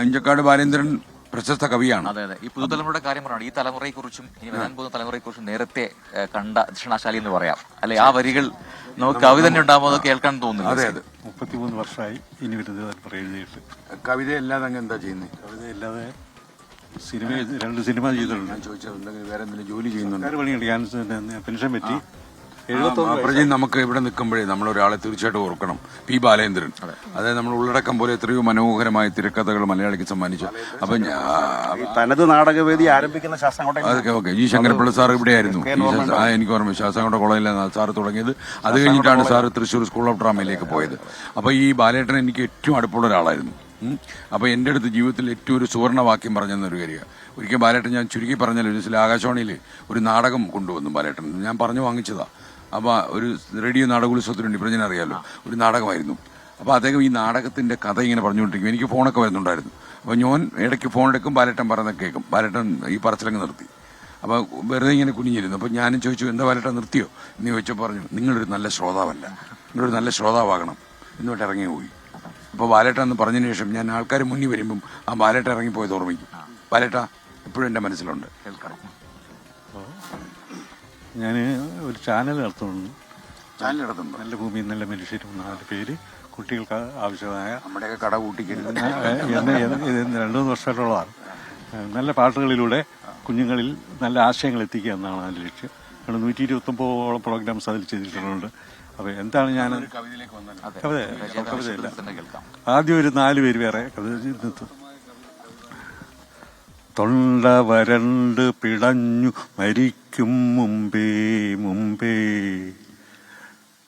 അഞ്ചക്കാട് ബാലേന്ദ്രൻ പ്രശസ്ത കവിയാണ്. അതെ അതെ. ഈ പുതുതലമുറയുടെ കാര്യം പറയണം ഈ തലമുറയെ കുറിച്ചും ഇനി വരാൻ പോകുന്ന തലമുറയെ കുറിച്ചും നേരത്തെ കണ്ട ദക്ഷിണാശാലി എന്ന് പറയാം. അല്ലെ ആ വരികൾ നമുക്ക് കവി തന്നെ ഉണ്ടാകുമ്പോൾ അത് കേൾക്കാൻ തോന്നുന്നു അതെ അതെ. മുപ്പത്തിമൂന്ന് വർഷമായി ഇനി വരുന്നത് തലമുറ എഴുതിയിട്ട് കവിത അല്ലാതെ അങ്ങ് എന്താ ചെയ്യുന്നത് കവിത ഇല്ലാതെ സിനിമ രണ്ട് സിനിമ ചെയ്തിട്ടുണ്ട്. ഞാൻ ചോദിച്ചത് വേറെ എന്തെങ്കിലും ജോലി ചെയ്യുന്നുണ്ട്? പണിയുണ്ട് പെൻഷൻ പറ്റി. പ്രജി നമുക്ക് ഇവിടെ നിൽക്കുമ്പോഴേ നമ്മൾ ഒരാളെ തീർച്ചയായിട്ടും ഓർക്കണം. പി ബാലേന്ദ്രൻ. അതായത് നമ്മൾ ഉള്ളടക്കം പോലെ എത്രയോ മനോഹരമായ തിരക്കഥകൾ മലയാളിക്ക് സമ്മാനിച്ചു. അപ്പൊ തനത് നാടകവേദി ആരംഭിക്കുന്ന അതൊക്കെ ഓക്കെ. ഈ ശങ്കരപ്പിള്ള സാർ ഇവിടെയായിരുന്നു. എനിക്ക് ഓർമ്മ ശാസ്താംകോട്ട കോളേജിലാണ് സാർ തുടങ്ങിയത്. അത് കഴിഞ്ഞിട്ടാണ് സാർ തൃശ്ശൂർ സ്കൂൾ ഓഫ് ഡ്രാമയിലേക്ക് പോയത്. അപ്പൊ ഈ ബാലേട്ടൻ എനിക്ക് ഏറ്റവും അടുപ്പുള്ള ഒരാളായിരുന്നു. അപ്പോൾ അപ്പൊ എന്റെ അടുത്ത് ജീവിതത്തിൽ ഏറ്റവും ഒരു സുവർണവാക്യം പറഞ്ഞെന്ന് ഒരു കാര്യം ഒരിക്കൽ ബാലേട്ടൻ ഞാൻ ചുരുക്കി പറഞ്ഞാൽ ഒരു ആകാശവാണിയിൽ ഒരു നാടകം കൊണ്ടുവന്നു ബാലേട്ടൻ. ഞാൻ പറഞ്ഞു വാങ്ങിച്ചതാ. അപ്പൊ ഒരു റേഡിയോ നാടകോത്സവത്തിനുണ്ട് ഞാൻ അറിയാലോ. ഒരു നാടകമായിരുന്നു. അപ്പൊ അദ്ദേഹം ഈ നാടകത്തിന്റെ കഥ ഇങ്ങനെ പറഞ്ഞുകൊണ്ടിരിക്കും. എനിക്ക് ഫോണൊക്കെ വരുന്നുണ്ടായിരുന്നു. അപ്പൊ ഞാൻ ഇടയ്ക്ക് ഫോൺ എടുക്കും ബാലേട്ടൻ പറഞ്ഞ കേൾക്കും. ബാലേട്ടൻ ഈ പറച്ചിലങ്ങ് നിർത്തി. അപ്പോൾ വെറുതെ ഇങ്ങനെ കുനിഞ്ഞിരുന്നു. അപ്പോൾ ഞാനും ചോദിച്ചു എന്താ ബാലട്ടൻ നിർത്തിയോ? എന്ന് ചോദിച്ചപ്പോൾ പറഞ്ഞു നിങ്ങളൊരു നല്ല ശ്രോതാവല്ല. നിങ്ങളൊരു നല്ല ശ്രോതാവാകണം. എന്നിട്ട് ഇറങ്ങി പോയി. അപ്പോൾ ബാലേട്ട എന്ന് പറഞ്ഞതിന് ശേഷം ഞാൻ ആൾക്കാർ മുന്നിൽ വരുമ്പം ആ ബാലേട്ട ഇറങ്ങിപ്പോയത് ഓർമ്മിക്കും. ബാലേട്ട എപ്പോഴും എന്റെ മനസ്സിലുണ്ട്. കേൾക്കണം ഞാൻ ഒരു ചാനൽ നടത്തുന്നു ചാനൽ നടത്തുന്നു നല്ല ഭൂമി നല്ല മനുഷ്യരും നാല് പേര് കുട്ടികൾക്ക് ആവശ്യമായ നമ്മുടെയൊക്കെ കട കൂട്ടിക്കരുത്. രണ്ടു മൂന്ന് വർഷമായിട്ടുള്ളതാണ് നല്ല പാട്ടുകളിലൂടെ കുഞ്ഞുങ്ങളിൽ നല്ല ആശയങ്ങൾ എത്തിക്കുക എന്നാണ് അതിന്റെ ലക്ഷ്യം. ഞങ്ങൾ നൂറ്റി ഇരുപത്തൊമ്പതോളം പ്രോഗ്രാംസ് അതിൽ ചെയ്തിട്ടുണ്ട് അപ്പോൾ എന്താണ് ഞാൻ കവിതയിലേക്ക് വന്നത് കവിതയല്ല. ആദ്യം ഒരു നാല് പേര് വേറെ കവിത നിർത്തും. തൊണ്ട വരണ്ട് പിടഞ്ഞു മരിക്കും മുമ്പേ മുമ്പേ.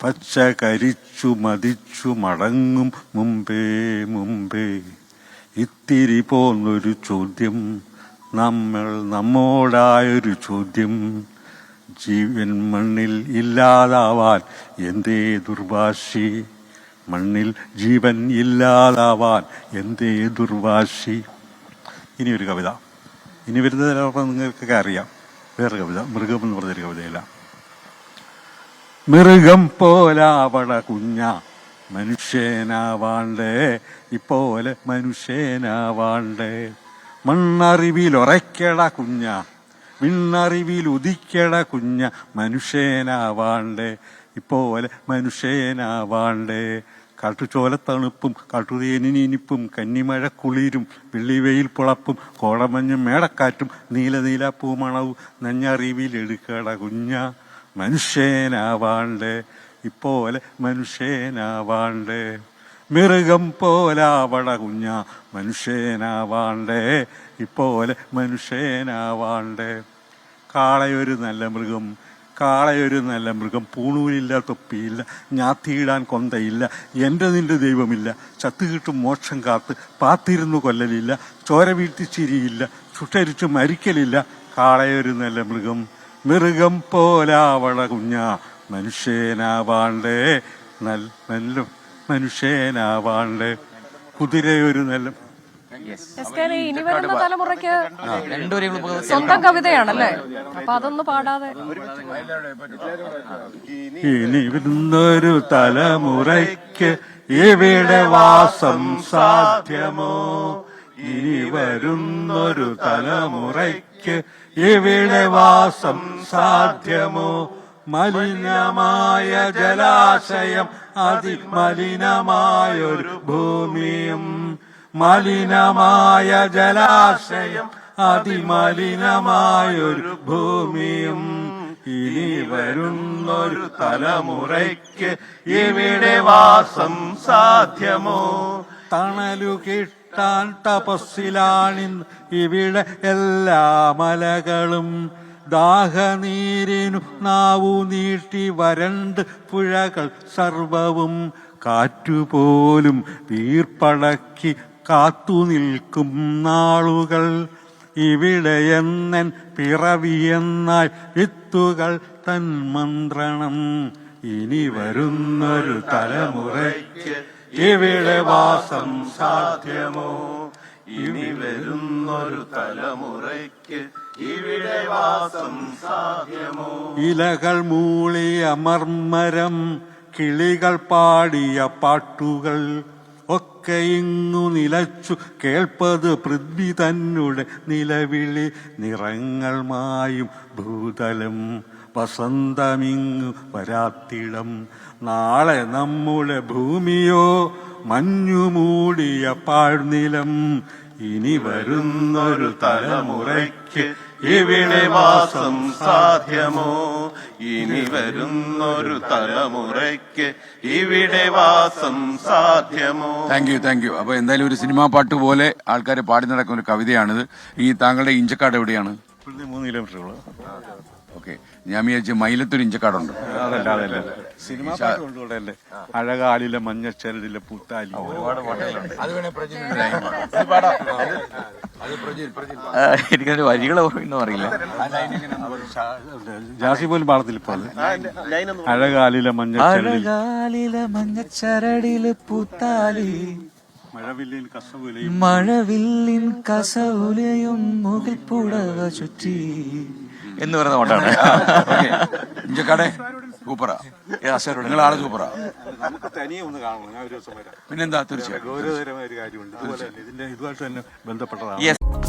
പച്ച കരിച്ചു മതിച്ചു മടങ്ങും മുമ്പേ മുമ്പേ. ഇത്തിരി പോന്നൊരു ചോദ്യം നമ്മൾ നമ്മോടായൊരു ചോദ്യം. ജീവൻ മണ്ണിൽ ഇല്ലാതാവാൻ എന്തേ ദുർവാശി? മണ്ണിൽ ജീവൻ ഇല്ലാതാവാൻ എന്തേ ദുർവാശി? ഇനിയൊരു കവിത. ഇനി വരുന്ന ചിലപ്പോൾ നിങ്ങൾക്കൊക്കെ അറിയാം. വേറെ കവിത മൃഗം എന്ന് പറഞ്ഞൊരു കവിതയില്ല മൃഗം പോലാവള കുഞ്ഞ മനുഷ്യനാവാണ്ടേ. ഇപ്പോലെ മനുഷ്യനാവാണ്ടേ. മണ്ണറിവിൽ കുഞ്ഞ വിണ്ണറിവിൽ ഉദിക്കട കുഞ്ഞ മനുഷ്യനാവാണ്ടേ. ഇപ്പോലെ മനുഷ്യനാവാണ്ടേ. കാട്ടുചോലത്തണുപ്പും കാട്ടുതേനിനിപ്പും കന്നിമഴ കുളിരും വെള്ളിവെയിൽ പുളപ്പും കോടമഞ്ഞും മേടക്കാറ്റും നീല പൂമണവും നഞ്ഞറിവിൽ എടുക്കട കുഞ്ഞ മനുഷ്യനാവാണ്ട്. ഇപ്പോലെ മനുഷ്യനാവാണ്ട്. മൃഗം പോലാവട കുഞ്ഞ മനുഷ്യനാവാണ്ടേ. ഇപ്പോലെ മനുഷ്യനാവാണ്ടേ. കാളയൊരു നല്ല മൃഗം കാളയൊരു നല്ല മൃഗം പൂണൂലില്ല തൊപ്പിയില്ല ഞാത്തിയിടാൻ കൊന്തയില്ല എന്റെ നിന്റെ ദൈവമില്ല ചത്തുകിട്ടും മോക്ഷം കാത്ത് പാത്തിരുന്നു കൊല്ലലില്ല ചോര വീഴ്ത്തി ചിരിയില്ല ചുട്ടരിച്ചു മരിക്കലില്ല കാളയൊരു നല്ല മൃഗം മൃഗം പോലാവള കുഞ്ഞ മനുഷ്യനാവാണ്ടേ നല്ല മനുഷ്യനാവാണ്ടേ കുതിരയൊരു നല്ല ഇനി വരുന്ന തലമുറയ്ക്ക് സ്വന്തം കവിതയാണല്ലേ? അപ്പൊ അതൊന്ന് പാടാതെ. ഇനി വരുന്നൊരു തലമുറയ്ക്ക് ഇവിടെ വാസം സാധ്യമോ? ഇനി വരുന്നൊരു തലമുറയ്ക്ക് ഇവിടെ വാസം സാധ്യമോ? മലിനമായ ജലാശയം അതിമലിനമായൊരു ഭൂമിയും മലിനമായ ജലാശയം അതിമലിനമായൊരു ഭൂമിയും ഇനി വരുന്നൊരു തലമുറയ്ക്ക് ഇവിടെ വാസം സാധ്യമോ? തണലു കിട്ടാൻ തപസ്സിലാണിന്ന് ഇവിടെ എല്ലാ മലകളും. ദാഹനീരിനു നാവു നീട്ടി വരണ്ട് പുഴകൾ സർവവും കാറ്റുപോലും വീർപ്പടക്കി കാത്തു നിൽക്കും നാളുകൾ. ഇവിടെ എന്നൻ പിറവിയെന്നാൽ വിത്തുകൾ തൻ മന്ത്രണം. ഇനി വരുന്നൊരു തലമുറയ്ക്ക് ഇവിടെ വാസം സാധ്യമോ? ഇനി വരുന്നൊരു തലമുറയ്ക്ക് ഇവിടെ വാസം സാധ്യമോ? ഇലകൾ മൂളിയ മർമ്മരം കിളികൾ പാടിയ പാട്ടുകൾ. ഒക്കെ ഇങ്ങു നിലച്ചു കേൾപ്പത് പൃഥ്വി തന്നുടെ നിലവിളി നിറങ്ങൾ മായും ഭൂതലം വസന്തമിങ്ങു വരാത്തിടം. നാളെ നമ്മുടെ ഭൂമിയോ മഞ്ഞുമൂടിയ പാഴ്നിലം. ഇനി വരുന്നൊരു തലമുറയ്ക്ക് ഇവിടെ വാസം സാധ്യമോ? ഇനി വരുന്നൊരു തലമുറയ്ക്ക് ഇവിടെ വാസം സാധ്യമോ? താങ്ക് യു താങ്ക് യു അപ്പൊ എന്തായാലും ഒരു സിനിമാ പാട്ട് പോലെ ആൾക്കാർ പാടി നടക്കുന്ന ഒരു കവിതയാണിത്. ഈ താങ്കളുടെ ഇഞ്ചക്കാട് എവിടെയാണ്? ഇവിടുന്ന് മൂന്ന് കിലോമീറ്ററുകൾ ഓക്കെ. ഞാൻ വിചാരിച്ച മയിലത്തൊരു ഇഞ്ചക്കാടുണ്ട്. അതല്ല അതല്ല സിനിമാ പാട്ട് കൊണ്ടുകൂടല്ലേ അഴകാലിലെ മഞ്ഞച്ചരടിലെ പൂത്താലി. അത് വേണേ ആ, എനിക്കതിന്റെ വരികൾ ഓർമ്മയൊന്നും അറിയില്ല. ജാസി പോലും പാടത്തില്ല ഇപ്പോൾ അഴകാലിലെ മഞ്ഞച്ചരടിൽ അഴകാലിലെ മഞ്ഞച്ചരടിൽ പൂത്താലി മഴവില്ലിൽ കസവുലയും മഴവില്ലിൻ കസവുലയും മുകിൽ പുടവ ചുറ്റി. എന്ന് പറയുന്ന പാട്ടാണ്. ഓക്കെ. ഇഞ്ചക്കാടെ സൂപ്പറാ. നിങ്ങൾ ആൾ സൂപ്പറാ. നമുക്ക് തനിയെ ഒന്ന് കാണണം. ഞാൻ ഒരു ദിവസം വരാം. പിന്നെന്താ? തീർച്ചയായിട്ടും. ഗൗരവതരമായ ഒരു കാര്യമുണ്ട് ഇതുപോലെ ഇതിന്റെ ഇതുമായിട്ട് തന്നെ ബന്ധപ്പെട്ടതാണ്. യെസ്.